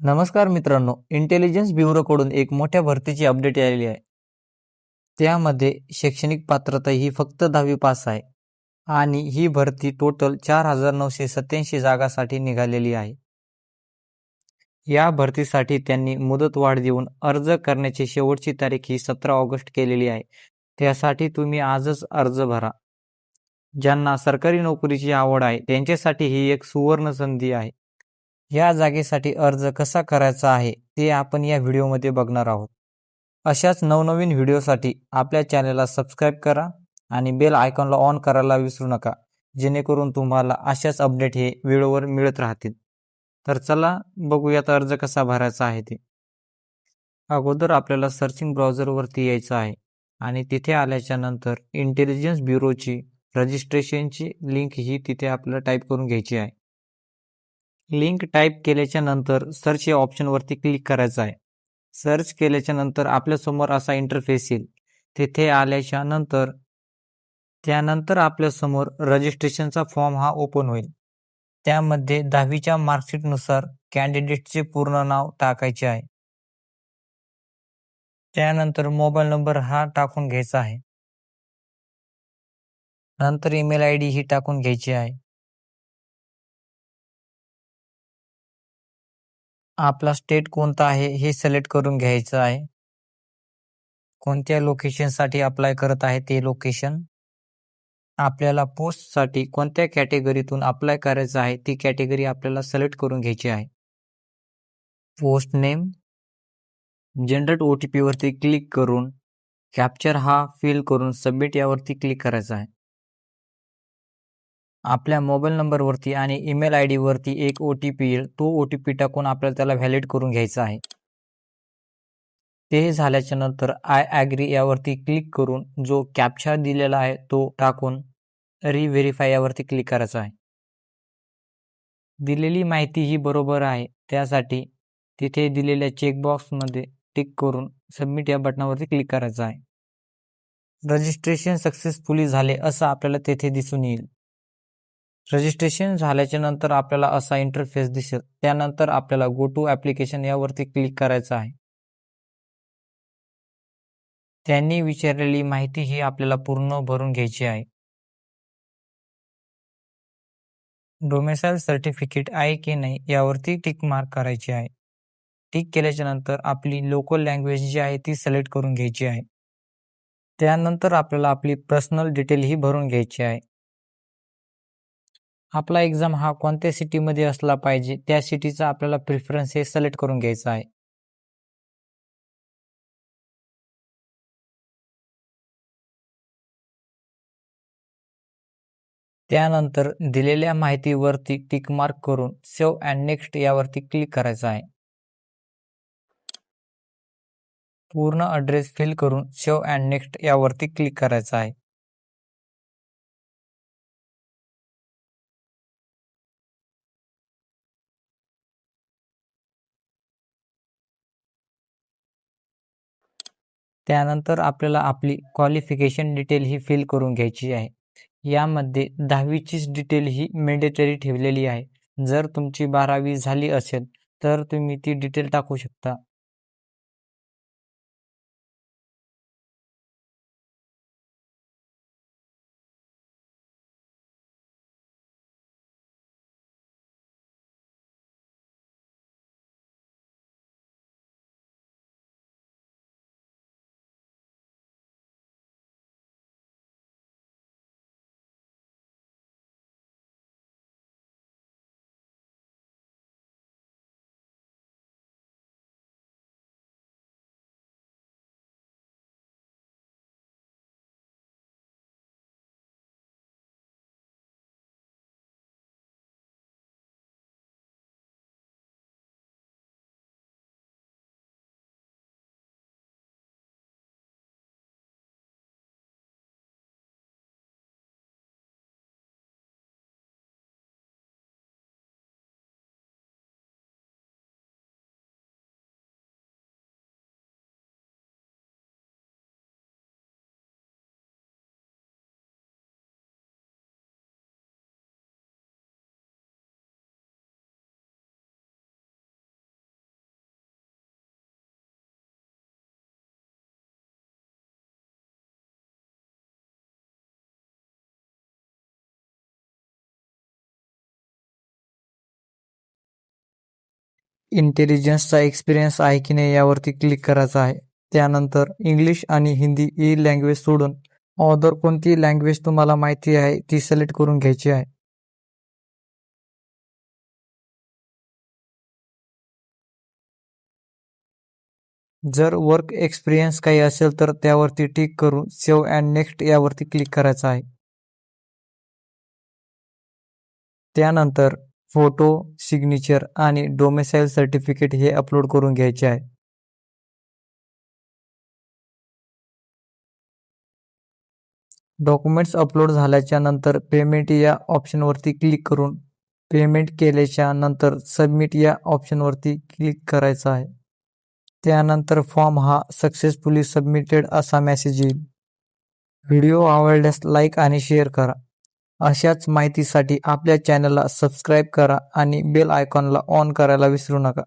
नमस्कार मित्रांनो इंटेलिजन्स ब्युरोकडून एक मोठ्या भरतीची अपडेट आलेली आहे. त्यामध्ये शैक्षणिक पात्रता ही फक्त दहावी पास आहे आणि ही भरती टोटल चार हजार नऊशे सत्याऐंशी जागासाठी निघालेली आहे. या भरतीसाठी त्यांनी मुदतवाढ देऊन अर्ज करण्याची शेवटची तारीख ही सतरा ऑगस्ट केलेली आहे. त्यासाठी तुम्ही आजच अर्ज भरा. ज्यांना सरकारी नोकरीची आवड आहे त्यांच्यासाठी ही एक सुवर्ण संधी आहे. या जागेसाठी अर्ज कसा करायचा आहे ते आपण या व्हिडिओमध्ये बघणार आहोत. अशाच नवनवीन व्हिडिओसाठी आपल्या चॅनलला सबस्क्राईब करा आणि बेल आयकॉनला ऑन करायला विसरू नका जेणेकरून तुम्हाला अशाच अपडेट हे वेळेवर मिळत राहतील. तर चला बघूयात अर्ज कसा भरायचा आहे ते. अगोदर आपल्याला सर्चिंग ब्राउझरवरती यायचं आहे आणि तिथे आल्याच्यानंतर इंटेलिजन्स ब्युरोची रजिस्ट्रेशनची लिंक ही तिथे आपल्याला टाईप करून घ्यायची आहे. लिंक टाईप केल्याच्यानंतर सर्च या ऑप्शनवरती क्लिक करायचं आहे. सर्च केल्याच्यानंतर आपल्यासमोर असा इंटरफेस येईल. तिथे आल्याच्यानंतर त्यानंतर आपल्यासमोर रजिस्ट्रेशनचा फॉर्म हा ओपन होईल. त्यामध्ये दहावीच्या मार्कशीटनुसार कॅन्डिडेटचे पूर्ण नाव टाकायचे आहे. त्यानंतर मोबाईल नंबर हा टाकून घ्यायचा आहे. नंतर ईमेल आय डी ही टाकून घ्यायची आहे. आपला स्टेट कोणता आहे हे सिलेक्ट करून घ्यायचं आहे. कोणत्या लोकेशनसाठी अप्लाय करत आहे ते लोकेशन. आपल्याला पोस्टसाठी कोणत्या कॅटेगरीतून अप्लाय करायचं आहे ती कॅटेगरी आपल्याला सिलेक्ट करून घ्यायची आहे. Post name. Generate O T पीवरती click करून कॅप्चर हा फिल करून सबमिट यावरती क्लिक करायचा आहे. आपल्या मोबाईल नंबरवरती आणि ईमेल आय डीवरती एक ओ टी पी येईल. तो ओ टी पी टाकून आपल्याला त्याला व्हॅलिड करून घ्यायचा आहे. ते झाल्याच्यानंतर आय ॲग्री यावरती क्लिक करून जो कॅप्चा दिलेला आहे तो टाकून रिव्हेरीफाय यावरती क्लिक करायचा आहे. दिलेली माहिती ही बरोबर आहे. त्यासाठी तिथे दिलेल्या चेकबॉक्समध्ये टिक करून सबमिट या बटनावरती क्लिक करायचं आहे. रजिस्ट्रेशन सक्सेसफुली झाले असं आपल्याला तेथे दिसून येईल. रजिस्ट्रेशन झाल्याच्यानंतर आपल्याला असा इंटरफेस दिसेल. त्यानंतर आपल्याला गो टू ॲप्लिकेशन यावरती क्लिक करायचं आहे. त्यांनी विचारलेली माहिती ही आपल्याला पूर्ण भरून घ्यायची आहे. डोमेसाईल सर्टिफिकेट आहे की नाही यावरती टिक मार्क करायची आहे. टिक केल्याच्यानंतर आपली लोकल लँग्वेज जी आहे ती सिलेक्ट करून घ्यायची आहे. त्यानंतर आपल्याला आपली पर्सनल डिटेल ही भरून घ्यायची आहे. आपला एक्झाम हा कोणत्या सिटीमध्ये असला पाहिजे त्या सिटीचा आपल्याला प्रिफरन्स हे सिलेक्ट करून घ्यायचा आहे. त्यानंतर दिलेल्या माहितीवरती टिक मार्क करून सेव्ह अँड नेक्स्ट यावरती क्लिक करायचं आहे. पूर्ण अड्रेस फिल करून सेव्ह अँड नेक्स्ट यावरती क्लिक करायचं आहे. त्यानंतर आपल्याला आपली क्वालिफिकेशन डिटेल ही फिल करून घ्यायची आहे. यामध्ये दहावीचीच डिटेल ही मेंडेटरी ठेवलेली आहे. जर तुमची बारावी झाली असेल तर तुम्ही ती डिटेल टाकू शकता. इंटेलिजन्सचा एक्सपिरियन्स आहे की नाही यावरती क्लिक करायचं आहे. त्यानंतर इंग्लिश आणि हिंदी ही लँग्वेज सोडून ऑदर कोणती लँग्वेज तुम्हाला माहिती आहे ती सिलेक्ट करून घ्यायची आहे. जर वर्क एक्सपिरियन्स काही असेल तर त्यावरती टिक करून सेव्ह अँड नेक्स्ट यावरती क्लिक करायचं आहे. त्यानंतर फोटो सिग्नेचर आणि डोमेसाईल सर्टिफिकेट हे अपलोड करून घ्यायचे आहे. डॉक्युमेंट्स अपलोड झाल्याच्यानंतर पेमेंट या ऑप्शनवरती क्लिक करून पेमेंट केल्याच्यानंतर सबमिट या ऑप्शनवरती क्लिक करायचं आहे. त्यानंतर फॉर्म हा सक्सेसफुली सबमिटेड असा मेसेज येईल. व्हिडिओ आवडल्यास लाईक आणि शेअर करा. अशाच माहितीसाठी आपल्या चॅनलला सबस्क्राईब करा आणि बेल आयकॉनला ऑन करायला विसरू नका.